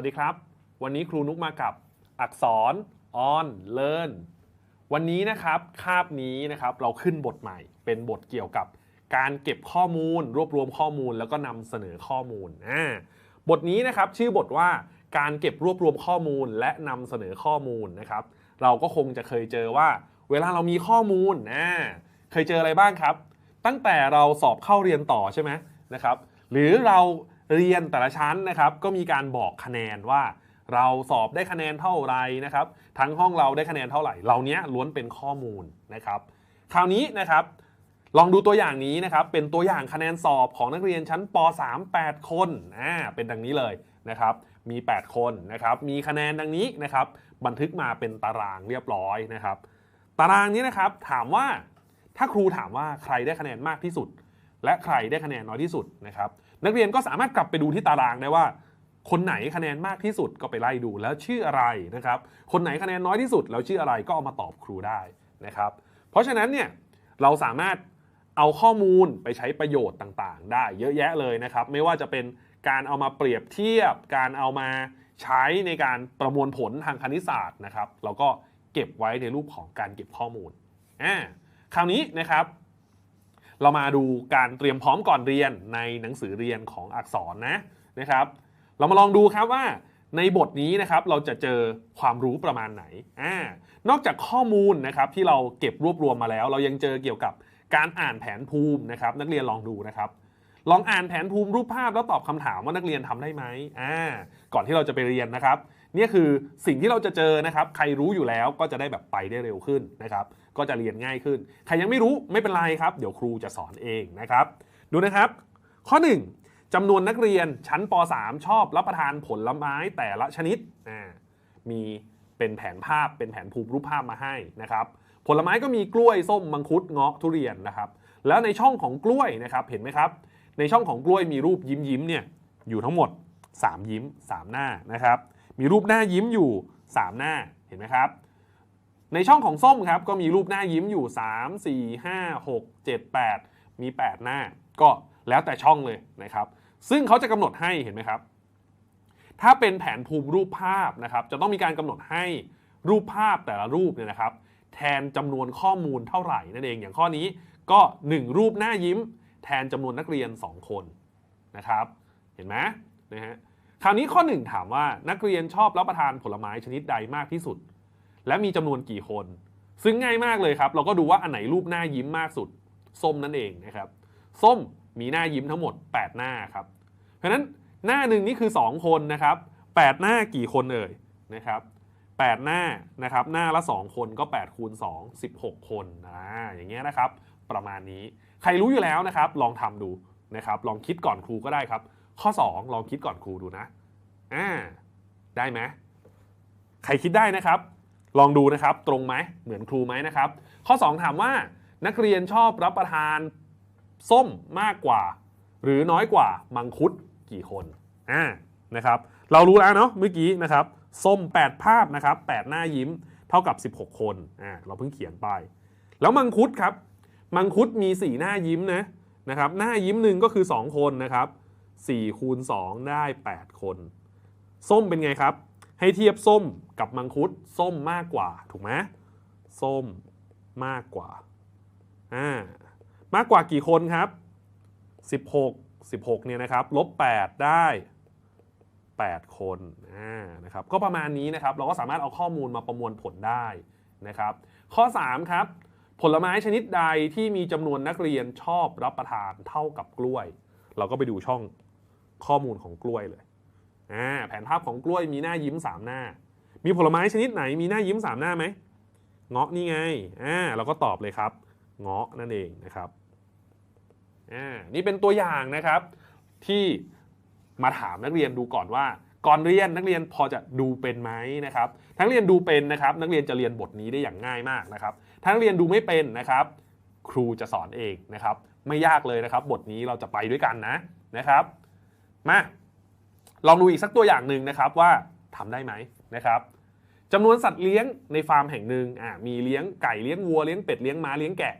สวัสดีครับ วันนี้ครูนุกมากับอักษร on learn วันนี้นะครับคาบนี้นะครับเราขึ้นบทใหม่ เป็นบทเกี่ยวกับการเก็บข้อมูล รวบรวมข้อมูลแล้วก็นำเสนอข้อมูลอ่าบทนี้นะครับชื่อบทว่าการเก็บรวบรวมข้อมูลและนำเสนอข้อมูลนะครับ เราก็คงจะเคยเจอว่า เวลาเรามีข้อมูลอ่าเคยเจออะไรบ้างครับ ตั้งแต่เราสอบเข้าเรียนต่อใช่ไหมนะครับ หรือเรา เรียนแต่ละชั้นนะครับก็มีการบอกคะแนนว่าเราสอบได้คะแนนเท่าไหรนะครับ ทั้งห้องเราได้คะแนนเท่าไหร่ เหล่านี้ล้วนเป็นข้อมูลนะครับ คราวนี้นะครับ ลองดูตัวอย่างนี้นะครับ เป็นตัวอย่างคะแนนสอบของนักเรียนชั้นป .3 8 คน อ่า เป็นดังนี้เลยนะครับ มี 8 คนนะครับ มีคะแนนดังนี้นะครับ บันทึกมาเป็นตารางเรียบร้อยนะครับ ตารางนี้นะครับ ถามว่า ถ้าครูถามว่าใครได้คะแนนมากที่สุด และใครได้คะแนนน้อยที่สุดนะครับ นักเรียนก็สามารถกลับไปดูที่ตารางได้ว่า คนไหนคะแนนมากที่สุดก็ไปไล่ดูแล้วชื่ออะไรนะครับ คนไหนคะแนนน้อยที่สุดแล้วชื่ออะไรก็เอามาตอบครูได้นะครับ เพราะฉะนั้นเนี่ยเราสามารถเอาข้อมูลไปใช้ประโยชน์ต่างๆ ได้เยอะแยะเลยนะครับ ไม่ว่าจะเป็นการเอามาเปรียบเทียบ การเอามาใช้ในการประมวลผลทางคณิตศาสตร์นะครับ เราก็เก็บไว้ในรูปของการเก็บข้อมูลอ่าคราวนี้นะครับ เรามาดูการเตรียมพร้อมก่อนเรียนในหนังสือเรียนของอักษรนะนะครับ เรามาลองดูครับว่าในบทนี้นะครับเราจะเจอความรู้ประมาณไหนอ่านอกจากข้อมูลนะครับที่เราเก็บรวบรวมมาแล้ว เรายังเจอเกี่ยวกับการอ่านแผนภูมินะครับ นักเรียนลองดูนะครับ ลองอ่านแผนภูมิรูปภาพแล้วตอบคำถามว่านักเรียนทำได้ไหมอ่าก่อนที่เราจะไปเรียนนะครับนี่คือสิ่งที่เราจะเจอนะครับ ใครรู้อยู่แล้วก็จะได้แบบไปได้เร็วขึ้นนะครับ ก็จะเรียนง่ายขึ้น ใครยังไม่รู้ไม่เป็นไรครับ เดี๋ยวครูจะสอนเองนะครับ ดูนะครับ ข้อ 1จำนวนนักเรียนชั้นป .3 ชอบรับประทานผลไม้แต่ละชนิด มีเป็นแผนภาพเป็นแผนภูมิรูปภาพมาให้นะครับ ผลไม้ก็มีกล้วยส้มมังคุดเงาะทุเรียนนะครับ แล้วในช่องของกล้วยนะครับเห็นไหมครับ ในช่องของกล้วยมีรูปยิ้มยิ้มๆเนี่ยอยู่ทั้งหมด 3 ยิ้ม 3 หน้านะครับ มีรูปหน้ายิ้มอยู่ 3 หน้าเห็นไหมครับ ในช่องของส้มครับก็มีรูปหน้ายิ้มอยู่ 3 4 5 6 7 8 มี 8 หน้า ก็แล้วแต่ช่องเลยนะครับ ซึ่งเขาจะกำหนดให้เห็นไหมครับ ถ้าเป็นแผนภูมิรูปภาพนะครับ จะต้องมีการกำหนดให้รูปภาพแต่ละรูปเนี่ยนะครับ แทนจำนวนข้อมูลเท่าไหร่นั่นเองอย่างข้อนี้ก็ 1 รูปหน้ายิ้ม แทนจำนวนนักเรียน 2 คนนะครับ เห็นไหมนะฮะคราวนี้ข้อ 1 ถามว่านักเรียนชอบรับประทานผลไม้ชนิดใดมากที่สุด และมีจำนวนกี่คน ซึ่งง่ายมากเลยครับ เราก็ดูว่าอันไหนรูปหน้ายิ้มมากสุด ส้มนั่นเองนะครับ ส้มมีหน้ายิ้มทั้งหมด 8 หน้าครับ เพราะฉะนั้นหน้าหนึ่งนี่คือ 2 คนนะครับ 8 หน้ากี่คนเอ่ยนะครับ8 หน้านะครับ หน้าละ 2 คนก็8คูณ2 16 คนนะอย่างเงี้ยนะครับ ประมาณนี้ใครรู้อยู่แล้วนะครับ ลองทำดูนะครับ ลองคิดก่อนครูก็ได้ครับ ข้อ 2 ลองคิดก่อนครูดูนะอ่าได้ไหมใครคิดได้นะครับ ลองดูนะครับตรงไหมเหมือนครูไหมนะครับ ข้อ 2 ถามว่านักเรียนชอบรับประทานส้มมากกว่า หรือน้อยกว่ามังคุดกี่คนอ่านะครับ เรารู้แล้วเนาะเมื่อกี้นะครับ ส้ม 8 ภาพนะครับ 8 หน้ายิ้มเท่ากับ 16 คนอ่าเราเพิ่งเขียนไป แล้วมังคุดครับ มังคุดมี 4 หน้ายิ้มนะนะครับ หน้ายิ้มหนึ่งก็คือ 2 คนนะครับ4คูณ2ได้ 8 คน ส้มเป็นไงครับ ให้เทียบส้มกับมังคุดส้มมากกว่าถูกไหมส้มมากกว่าอ่ามากกว่ากี่คนครับ 16 16เนี่ยนะครับลบ8ได้ 8 คนอ่านะครับก็ประมาณนี้นะครับเราก็สามารถเอาข้อมูลมาประมวลผลได้นะครับข้อ 3 ครับ ผลไม้ชนิดใดที่มีจำนวนนักเรียนชอบรับประทานเท่ากับกล้วย เราก็ไปดูช่องข้อมูลของกล้วยเลย อ่าแผนภาพของกล้วยมีหน้ายิ้ม 3 หน้า มีผลไม้ชนิดไหนมีหน้ายิ้ม 3 หน้าไหมเงาะนี่ไงอ่าเราก็ตอบเลยครับเงาะนั่นเองนะครับอ่านี่เป็นตัวอย่างนะครับ ที่มาถามนักเรียนดูก่อนว่า ก่อนเรียนนักเรียนพอจะดูเป็นไหมนะครับทั้งเรียนดูเป็นนะครับ นักเรียนจะเรียนบทนี้ได้อย่างง่ายมากนะครับทั้งเรียนดูไม่เป็นนะครับ ครูจะสอนเองนะครับ ไม่ยากเลยนะครับ บทนี้เราจะไปด้วยกันนะนะครับ มา ลองดูอีกสักตัวอย่างหนึ่งนะครับว่าทำได้ไหมนะครับจำนวนสัตว์เลี้ยงในฟาร์มแห่งหนึ่งมีเลี้ยงไก่เลี้ยงวัวเลี้ยงเป็ดเลี้ยงม้าเลี้ยงแกะ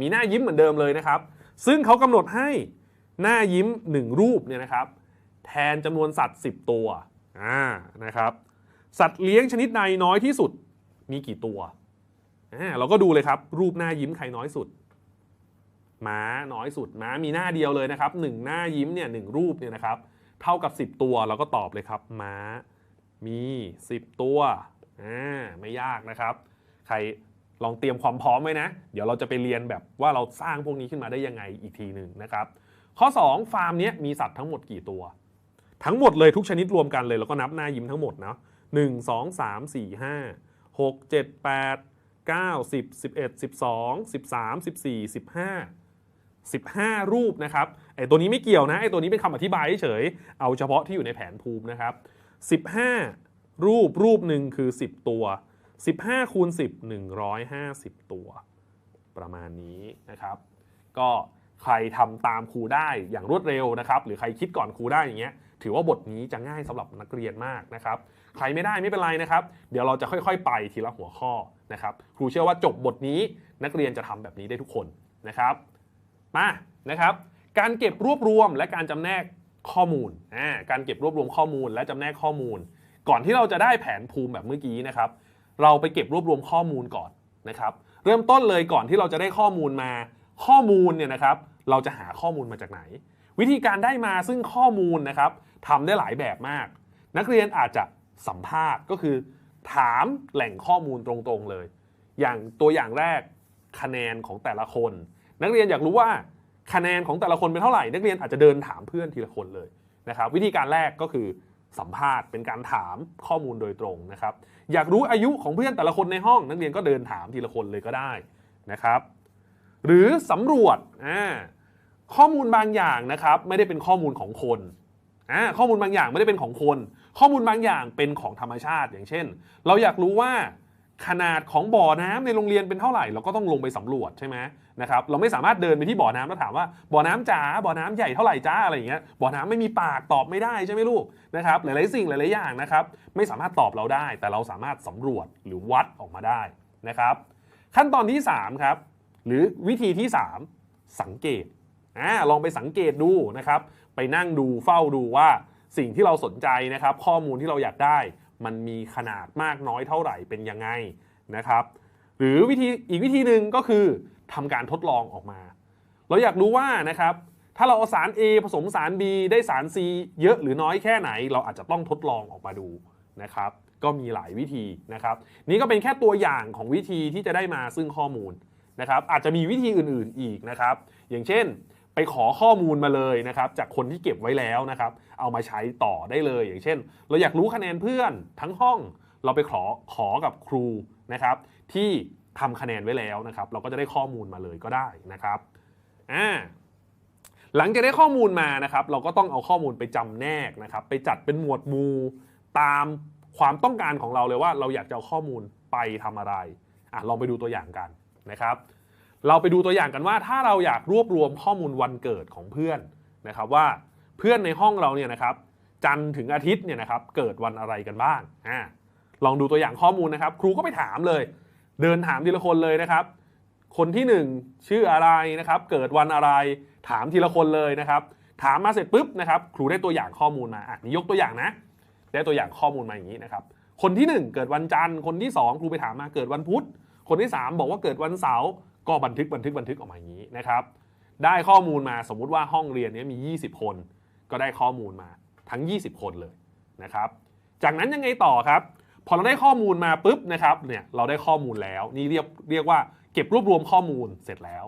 มีหน้ายิ้มเหมือนเดิมเลยนะครับ ซึ่งเขากำหนดให้หน้ายิ้ม 1 รูปเนี่ยนะครับ แทนจำนวนสัตว์ 10 ตัวนะครับ สัตว์เลี้ยงชนิดใดน้อยที่สุดมีกี่ตัวเราก็ดูเลยครับ รูปหน้ายิ้มใครน้อยสุดม้าน้อยสุดม้ามีหน้าเดียวเลยนะครับหนึ่งหน้ายิ้มเนี่ยหนึ่งรูปเนี่ยนะครับ เท่ากับ 10 ตัวเราก็ตอบเลยครับม้ามี 10 ตัวอ่าไม่ยากนะครับ ใครลองเตรียมความพร้อมไว้นะ เดี๋ยวเราจะไปเรียนแบบว่าเราสร้างพวกนี้ขึ้นมาได้ยังไงอีกทีหนึ่งนะครับ ข้อ 2 ฟาร์มนี้มีสัตว์ทั้งหมดกี่ตัว ทั้งหมดเลยทุกชนิดรวมกันเลยแล้วก็นับหน้ายิ้มทั้งหมดเนาะหนึ่งสองสามสี่ห้าหกเจ็ดแปดเก้าสิบสิบเอ็ดสิบสองสิบสามสิบสี่สิบห้า สิบห้ารูปนะครับไอตัวนี้ไม่เกี่ยวนะไอตัวนี้เป็นคำอธิบายเฉย เอาเฉพาะที่อยู่ในแผนภูมินะครับสิบห้ารูปรูปหนึ่งคือสิบตัว 15คูณ10 150 ตัว ประมาณนี้นะครับ ก็ใครทำตามครูได้อย่างรวดเร็วนะครับ หรือใครคิดก่อนครูได้อย่างเงี้ยถือว่าบทนี้จะง่ายสำหรับนักเรียนมากนะครับ ใครไม่ได้ไม่เป็นไรนะครับ เดี๋ยวเราจะค่อยๆ ไปทีละหัวข้อนะครับ ครูเชื่อว่าจบบทนี้นักเรียนจะทำแบบนี้ได้ทุกคนนะครับ มานะครับ การเก็บรวบรวมและการจำแนกข้อมูลอ่าการเก็บรวบรวมข้อมูลและจำแนกข้อมูล ก่อนที่เราจะได้แผนภูมิแบบเมื่อกี้นะครับ เราไปเก็บรวบรวมข้อมูลก่อนนะครับ เริ่มต้นเลยก่อนที่เราจะได้ข้อมูลมา ข้อมูลเนี่ยนะครับ เราจะหาข้อมูลมาจากไหน วิธีการได้มาซึ่งข้อมูลนะครับทำได้หลายแบบมาก นักเรียนอาจจะสัมภาษณ์ก็คือ ถามแหล่งข้อมูลตรงๆเลย อย่างตัวอย่างแรกคะแนนของแต่ละคน นักเรียนอยากรู้ว่าคะแนนของแต่ละคนเป็นเท่าไหร่ นักเรียนอาจจะเดินถามเพื่อนทีละคนเลยนะครับ วิธีการแรกก็คือสัมภาษณ์เป็นการถามข้อมูลโดยตรงนะครับ อยากรู้อายุของเพื่อนแต่ละคนในห้อง นักเรียนก็เดินถามทีละคนเลยก็ได้นะครับ หรือสำรวจข้อมูลบางอย่างนะครับ ไม่ได้เป็นข้อมูลของคนข้อมูลบางอย่างไม่ได้เป็นของคน ข้อมูลบางอย่างเป็นของธรรมชาติ อย่างเช่น เราอยากรู้ว่า ขนาดของบ่อน้ำในโรงเรียนเป็นเท่าไหร่เราก็ต้องลงไปสำรวจใช่ไหมนะครับเราไม่สามารถเดินไปที่บ่อน้ำแล้วถามว่าบ่อน้ำจ๋าบ่อน้ำใหญ่เท่าไหร่จ้าอะไรอย่างเงี้ยบ่อน้ำไม่มีปากตอบไม่ได้ใช่ไหมลูกนะครับหลายๆสิ่งหลายๆอย่างนะครับไม่สามารถตอบเราได้ แต่เราสามารถสำรวจหรือวัดออกมาได้นะครับขั้นตอนที่3ครับหรือวิธีที่ 3 สังเกตอ่าลองไปสังเกตดูนะครับไปนั่งดูเฝ้าดูว่าสิ่งที่เราสนใจนะครับ ข้อมูลที่เราอยากได้ มันมีขนาดมากน้อยเท่าไหร่เป็นยังไงนะครับ หรือวิธีอีกวิธีหนึ่งก็คือทำการทดลองออกมา เราอยากรู้ว่านะครับถ้าเราเอาสาร A ผสมสาร B ได้สาร C เยอะหรือน้อยแค่ไหน เราอาจจะต้องทดลองออกมาดูนะครับ ก็มีหลายวิธีนะครับ นี่ก็เป็นแค่ตัวอย่างของวิธีที่จะได้มาซึ่งข้อมูลนะครับ อาจจะมีวิธีอื่นๆอีกนะครับ อย่างเช่น ไปขอข้อมูลมาเลยนะครับจากคนที่เก็บไว้แล้วนะครับ เอามาใช้ต่อได้เลย อย่างเช่น เราอยากรู้คะแนนเพื่อนทั้งห้อง เราไปขอขอกับครูนะครับที่ทำคะแนนไว้แล้วนะครับ เราก็จะได้ข้อมูลมาเลยก็ได้นะครับอ่าหลังจากได้ข้อมูลมานะครับ เราก็ต้องเอาข้อมูลไปจำแนกนะครับ ไปจัดเป็นหมวดหมู่ตามความต้องการของเราเลยว่าเราอยากจะเอาข้อมูลไปทำอะไรอะลองไปดูตัวอย่างกันนะครับ เราไปดูตัวอย่างกันว่าถ้าเราอยากรวบรวมข้อมูลวันเกิดของเพื่อนนะครับว่าเพื่อนในห้องเราเนี่ยนะครับจันทร์ถึงอาทิตย์เนี่ยนะครับเกิดวันอะไรกันบ้างอ่าลองดูตัวอย่างข้อมูลนะครับ ครูก็ไปถามเลย เดินถามทีละคนเลยนะครับ คนที่หนึ่งชื่ออะไรนะครับ เกิดวันอะไรถามทีละคนเลยนะครับ ถามมาเสร็จปุ๊บนะครับ ครูได้ตัวอย่างข้อมูลมาอะนี่ยกตัวอย่างนะ ได้ตัวอย่างข้อมูลมาอย่างนี้นะครับ คนที่หนึ่งเกิดวันจันทร์คนที่สองครูไปถามมาเกิดวันพุธคนที่สามบอกว่าเกิดวันเสาร์ ก็บันทึกบันทึกบันทึกออกมาอย่างนี้นะครับ ได้ข้อมูลมาสมมุติว่าห้องเรียนนี้มี 20 คน ก็ได้ข้อมูลมาทั้ง 20 คนเลยนะครับ จากนั้นยังไงต่อครับ พอเราได้ข้อมูลมาปุ๊บนะครับเนี่ยเราได้ข้อมูลแล้ว นี่เรียกเรียกว่าเก็บรวบรวมข้อมูลเสร็จแล้ว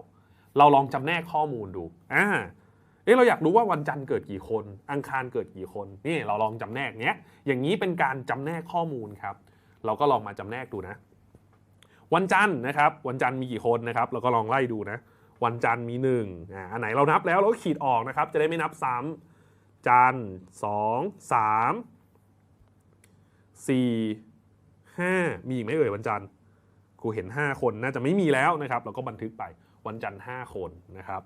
เราลองจำแนกข้อมูลดูอ่าเอ๊ะเราอยากรู้ว่าวันจันทร์เกิดกี่คน อังคารเกิดกี่คนนี่เราลองจำแนกเนี้ยอย่างนี้เป็นการจำแนกข้อมูลครับ เราก็ลองมาจำแนกดูนะ วันจันทร์นะครับ วันจันทร์มีกี่คนนะครับเราก็ลองไล่ดูนะ วันจันทร์มี1อ่าอันไหนเรานับแล้วเราก็ขีดออกนะครับ จะได้ไม่นับซ้ำจันทร์สองสามสี่ห้ามีอีกไหมเอ่ยวันจันทร์ครูเห็น 5 คนน่าจะไม่มีแล้วนะครับ เราก็บันทึกไปวันจันทร์5คนนะครับ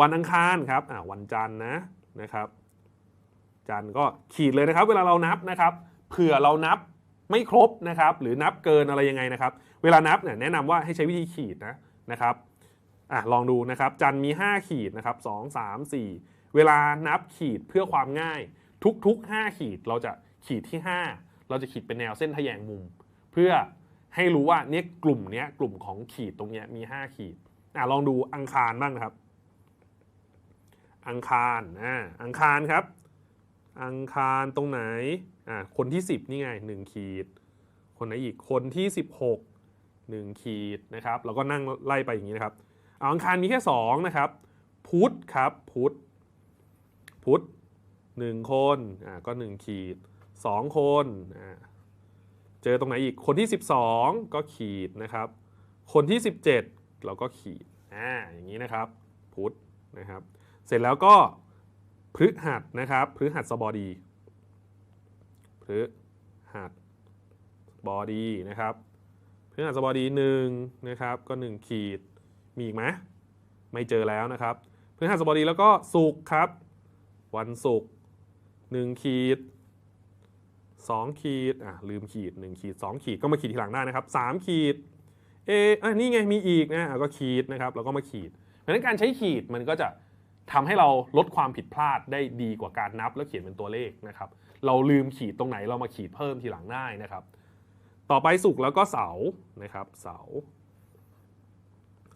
วันอังคารครับอ่าวันจันทร์นะนะครับ จันทร์ก็ขีดเลยนะครับ เวลาเรานับนะครับ เผื่อเรานับ ไม่ครบนะครับหรือนับเกินอะไรยังไงนะครับ เวลานับเนี่ยแนะนำว่าให้ใช้วิธีขีดนะนะครับอะลองดูนะครับจันมี 5 ขีดนะครับ2 3 4เวลานับขีดเพื่อความง่าย ทุกๆ 5 ขีดเราจะขีดที่ 5 เราจะขีดเป็นแนวเส้นทะแยงมุม เพื่อให้รู้ว่าเนี่ยกลุ่มเนี้ยกลุ่มของขีดตรงเนี้ยมี 5 ขีดอะลองดูอังคารบ้างครับ อังคารอ่าอังคารครับ อังคารตรงไหนอ่าคนที่ 10 นี่ไง 1 ขีด คนไหนอีกคนที่ 16 1 ขีดนะครับแล้วก็นั่งไล่ไปอย่างนี้นะครับเอาอังคารมีแค่ 2 นะครับ พุธครับพุธพุธหนึ่งคนอ่าก็ 1 ขีด 2 คนอ่าเจอตรงไหนอีกคนที่ 12 ก็ขีดนะครับ คนที่ 17 เราก็ขีดอ่าอย่างนี้นะครับ พุธนะครับ เสร็จแล้วก็ พฤหัสนะครับพฤหัสบดีพฤหัสบอดีนะครับพฤหัสบดีหนึ่งนะครับก็ 1 ขีดมีอีกไหมไม่เจอแล้วนะครับพฤหัสบดีแล้วก็ศุกร์ครับ วันศุกร์หนึ่งขีดสองขีดอะลืมขีดหนึ่งขีดสองขีดก็มาขีดทีหลังได้นะครับสามขีดเออะนี่ไงมีอีกนะอะก็ขีดนะครับแล้วก็มาขีดเพราะฉะนั้นการใช้ขีดมันก็จะ ทำให้เราลดความผิดพลาดได้ดีกว่าการนับแล้วเขียนเป็นตัวเลขนะครับ เราลืมขีดตรงไหนเรามาขีดเพิ่มทีหลังได้นะครับ ต่อไปศุกร์แล้วก็เสาร์นะครับ เสาร์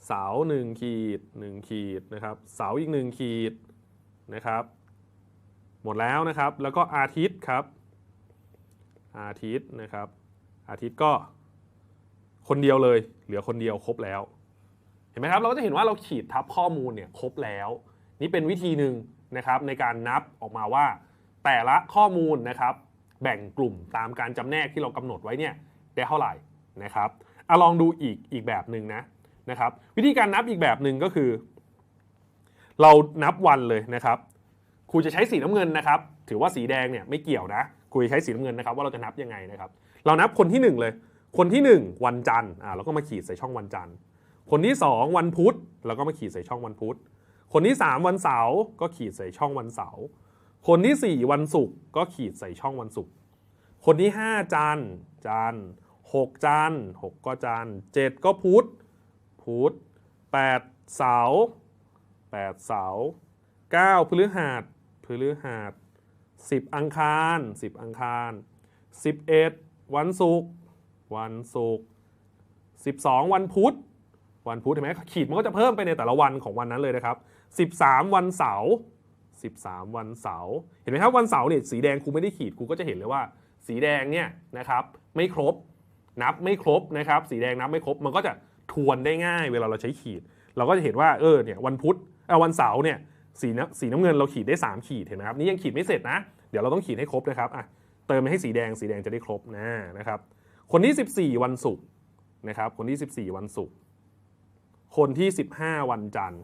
เสาหนึ่งขีดหนึ่งขีดนะครับ เสาร์อีกหนึ่งขีดนะครับ หมดแล้วนะครับ แล้วก็อาทิตย์ครับ อาทิตย์นะครับ อาทิตย์ก็คนเดียวเลย เหลือคนเดียวครบแล้ว เห็นไหมครับ เราก็จะเห็นว่าเราขีดทับข้อมูลเนี่ยครบแล้ว นี่เป็นวิธีหนึ่งนะครับในการนับออกมาว่า แต่ละข้อมูลนะครับ แบ่งกลุ่มตามการจำแนกที่เรากำหนดไว้เนี่ยได้เท่าไหร่นะครับอะลองดูอีกอีกแบบหนึ่งนะนะครับ วิธีการนับอีกแบบหนึ่งก็คือ เรานับวันเลยนะครับครูจะใช้สีน้ำเงินนะครับ ถือว่าสีแดงเนี่ยไม่เกี่ยวนะครูใช้สีน้ำเงินนะครับ ว่าเราจะนับยังไงนะครับ เรานับคนที่หนึ่งเลย คนที่หนึ่งวันจันทร์อ่าเราก็มาขีดใส่ช่องวันจันทร์ คนที่สองวันพุธเราก็มาขีดใส่ช่องวันพุธ คนที่สามวันเสาร์ก็ขีดใส่ช่องวันเสาร์คนที่สี่วันศุกร์ก็ขีดใส่ช่องวันศุกร์คนที่ห้าจันจันหกจันหกก็จันเจ็ดก็พุธพุธแปดเสาร์แปดเสาร์เก้าพฤหัสพฤหัสสิบอังคารสิบอังคารสิบเอ็ดวันศุกร์วันศุกร์สิบสองวันพุธวันพุธเห็นไหมขีดมันก็จะเพิ่มไปในแต่ละวันของวันนั้นเลยนะครับ 13 วันเสาร์13 วันเสาร์เห็นไหมครับวันเสาร์เนี่ยสีแดงครูไม่ได้ขีดครูก็จะเห็นเลยว่า สีแดงเนี่ยนะครับไม่ครบนับไม่ครบนะครับ สีแดงนับไม่ครบมันก็จะทวนได้ง่าย เวลาเราใช้ขีด เราก็จะเห็นว่าเออเนี่ยวันพุธเออวันเสาร์เนี่ยสีน้ำสีน้ำเงินเราขีดได้ 3 ขีดเห็นไหมครับนี่ยังขีดไม่เสร็จนะเดี๋ยวเราต้องขีดให้ครบนะครับอะเติมให้สีแดงสีแดงจะได้ครบนะนะครับ คนที่ 14 วันศุกร์นะครับ คนที่ 14 วันศุกร์คนที่ 15 วันจันทร์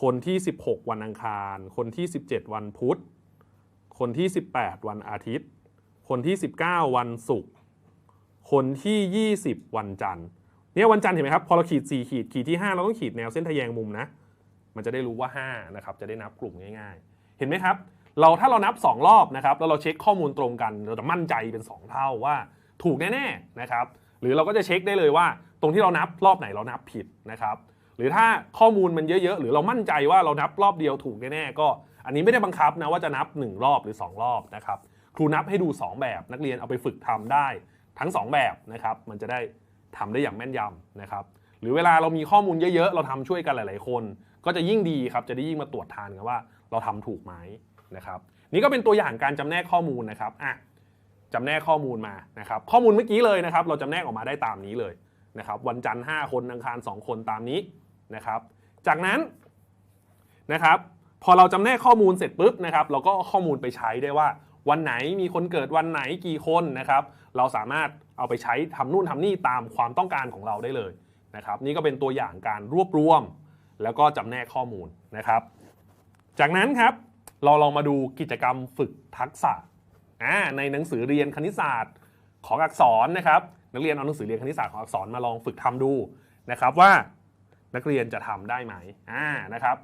คนที่ 16 วันอังคาร คนที่ 17 วันพุธ คนที่ 18 วันอาทิตย์ คนที่ 19 วันศุกร์ คนที่ 20 วันจันทร์ เนี่ยวันจันทร์เห็นไหมครับ พอเราขีด 4 ขีด ขีดที่ 5 เราต้องขีดแนวเส้นทะแยงมุมนะ มันจะได้รู้ว่า 5 นะครับ จะได้นับกลุ่มง่าย ๆ เห็นไหมครับ เราถ้าเรานับ 2 รอบนะครับ แล้วเราเช็คข้อมูลตรงกัน เราจะมั่นใจเป็น 2 เท่าว่าถูกแน่ๆ นะครับ หรือเราก็จะเช็คได้เลยว่า ตรงที่เรานับรอบไหนเรานับผิดนะครับ หรือถ้าข้อมูลมันเยอะๆ หรือเรามั่นใจว่าเรานับรอบเดียวถูกแน่ๆก็ อันนี้ไม่ได้บังคับนะว่าจะนับ 1 รอบหรือ 2 รอบนะครับครูนับให้ดู 2 แบบนักเรียนเอาไปฝึกทำได้ทั้ง 2 แบบนะครับมันจะได้ทำได้อย่างแม่นยำนะครับหรือเวลาเรามีข้อมูลเยอะๆ เราทำช่วยกันหลาย ๆ คน ก็จะยิ่งดีครับจะได้ยิ่งมาตรวจทานกันว่าเราทำถูกไหมนะครับนี่ก็เป็นตัวอย่างการจำแนกข้อมูลนะครับอะจำแนกข้อมูลมานะครับข้อมูลเมื่อกี้เลยนะครับ เราจำแนกออกมาได้ตามนี้เลยนะครับวันจันทร์5คนอังคาร 2 คนตามนี้ นะครับ จากนั้นนะครับ พอเราจำแนกข้อมูลเสร็จปุ๊บนะครับ เราก็เอาข้อมูลไปใช้ได้ว่า วันไหนมีคนเกิดวันไหนกี่คนนะครับ เราสามารถเอาไปใช้ทำนู่นทำนี่ตามความต้องการของเราได้เลยนะครับ นี่ก็เป็นตัวอย่างการรวบรวม แล้วก็จำแนกข้อมูลนะครับ จากนั้นครับเราลองมาดูกิจกรรมฝึกทักษะในหนังสือเรียนคณิตศาสตร์ของอักษรนะครับ นักเรียนเอาหนังสือเรียนคณิตศาสตร์ของอักษรมาลองฝึกทำดูนะครับว่า นักเรียนจะทำได้ไหมอ่านะครับ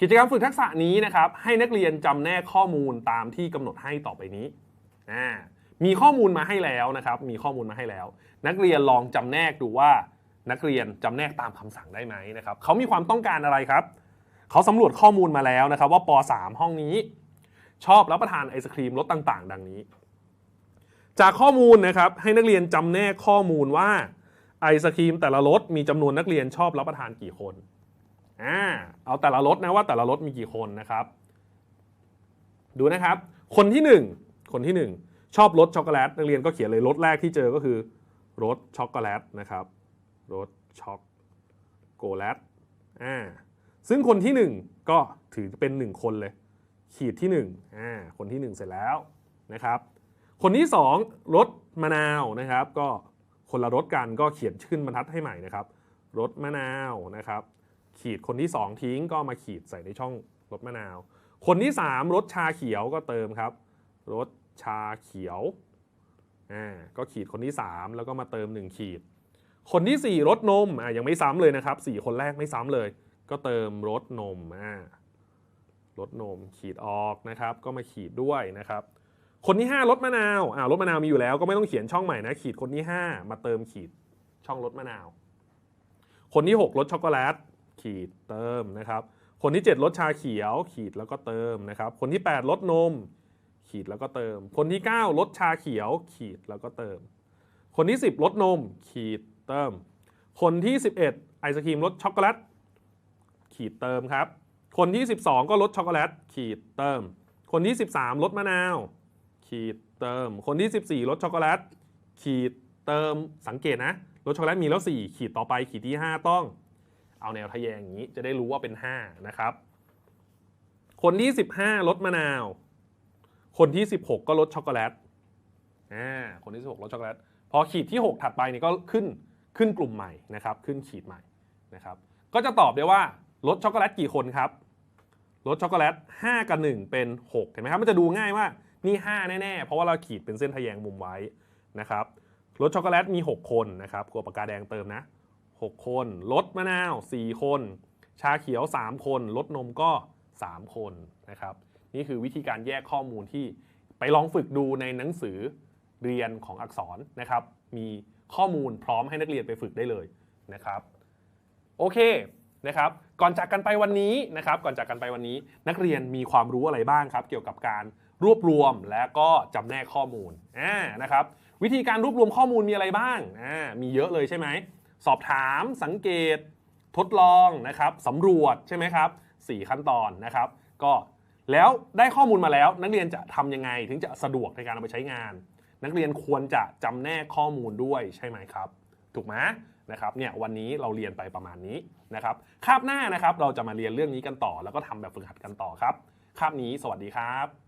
กิจกรรมฝึกทักษะนี้นะครับให้นักเรียนจำแนกข้อมูลตามที่กำหนดให้ต่อไปนี้อ่ามีข้อมูลมาให้แล้วนะครับ มีข้อมูลมาให้แล้ว นักเรียนลองจำแนกดูว่านักเรียนจำแนกตามคำสั่งได้ไหมนะครับเขามีความต้องการอะไรครับเขาสำรวจข้อมูลมาแล้วนะครับว่าป .3 ห้องนี้ ชอบรับประทานไอศครีมรสต่าง ๆ ดังนี้ จากข้อมูลนะครับให้นักเรียนจำแนกข้อมูลว่า ไอศครีมแต่ละรสมีจำนวนนักเรียนชอบรับประทานกี่คนอ่าเอาแต่ละรสนะว่าแต่ละรสมีกี่คนนะครับ ดูนะครับ คนที่หนึ่งคนที่หนึ่งชอบรสช็อกโกแลตนักเรียนก็เขียนเลยรสแรกที่เจอก็คือรสช็อกโกแลตนะครับรสช็อกโกแลตอ่าซึ่งคนที่หนึ่งก็ถือเป็นหนึ่งคนเลย ขีดที่หนึ่งอ่าคนที่หนึ่งเสร็จแล้วนะครับ คนที่สองรสมะนาวนะครับ ก็ คนละรสกันก็เขียนขึ้นบรรทัดให้ใหม่นะครับรสมะนาวนะครับ ขีดคนที่สองทิ้งก็มาขีดใส่ในช่องรสมะนาว คนที่สามรสชาเขียวก็เติมครับรสชาเขียวอ่าก็ขีดคนที่สามแล้วก็มาเติมหนึ่งขีด คนที่สี่รสนมอ่ายังไม่ซ้ำเลยนะครับสี่คนแรกไม่ซ้ำเลย ก็เติมรสนมอ่ารสนมขีดออกนะครับ ก็มาขีดด้วยนะครับ คนที่5รสมะนาวอ่ารสมะนาวมีอยู่แล้วก็ไม่ต้องเขียนช่องใหม่นะ ขีดคนที่ 5 มาเติมขีดช่องรสมะนาว คนที่6รสช็อกโกแลตขีดเติมนะครับ คนที่7รสชาเขียว ขีดแล้วก็เติมนะครับ คนที่8รสนม ขีดแล้วก็เติม คนที่9รสชาเขียว ขีดแล้วก็เติม คนที่ 10รสนม ขีดเติม คนที่ 11 ไอศครีมรสช็อกโกแลตขีดเติมครับ คนที่ 12 ก็รสช็อกโกแลตขีดเติม คนที่ 13รสมะนาว ขีดเติม คนที่ 14รสช็อกโกแลตขีดเติมสังเกตนะรสช็อกโกแลตมีแล้ว 4 ขีดต่อไปขีดที่ 5 ต้อง เอาแนวทะแยงอย่างนี้จะได้รู้ว่าเป็น 5 นะครับ คนที่ 15รสมะนาว คนที่ 16 ก็รสช็อกโกแลตอ่าคนที่ 16รสช็อกโกแลตพอขีดที่ 6 ถัดไปนี่ก็ขึ้นขึ้นกลุ่มใหม่นะครับ ขึ้นขีดใหม่นะครับ ก็จะตอบได้ว่ารสช็อกโกแลตกี่คนครับรสช็อกโกแลต5กับ1เป็น 6 เห็นไหมครับ มันจะดูง่ายว่า นี่ 5 แน่ ๆ เพราะว่าเราขีดเป็นเส้นทะแยงมุมไว้นะครับรสช็อกโกแลตมี 6 คนนะครับกลัวปากกาแดงเติมนะ 6 คนรสมะนาว 4 คน ชาเขียว 3 คนรสนมก็ 3 คนนะครับ นี่คือวิธีการแยกข้อมูลที่ไปลองฝึกดูในหนังสือเรียนของอักษรนะครับ มีข้อมูลพร้อมให้นักเรียนไปฝึกได้เลยนะครับ โอเคนะครับ ก่อนจากกันไปวันนี้นะครับ ก่อนจากกันไปวันนี้ นักเรียนมีความรู้อะไรบ้างครับ เกี่ยวกับการ รวบรวมและก็จำแนกข้อมูลนะครับวิธีการรวบรวมข้อมูลมีอะไรบ้างมีเยอะเลยใช่ไหมสอบถามสังเกต ทดลองนะครับสำรวจใช่ไหมครับสี่ขั้นตอนนะครับ ก็แล้วได้ข้อมูลมาแล้ว นักเรียนจะทำยังไงถึงจะสะดวกในการเอาไปใช้งาน นักเรียนควรจะจำแนกข้อมูลด้วยใช่ไหมครับ ถูกไหมนะครับเนี่ยวันนี้เราเรียนไปประมาณนี้นะครับคาบหน้านะครับเราจะมาเรียนเรื่องนี้กันต่อ แล้วก็ทำแบบฝึกหัดกันต่อครับคาบนี้สวัสดีครับ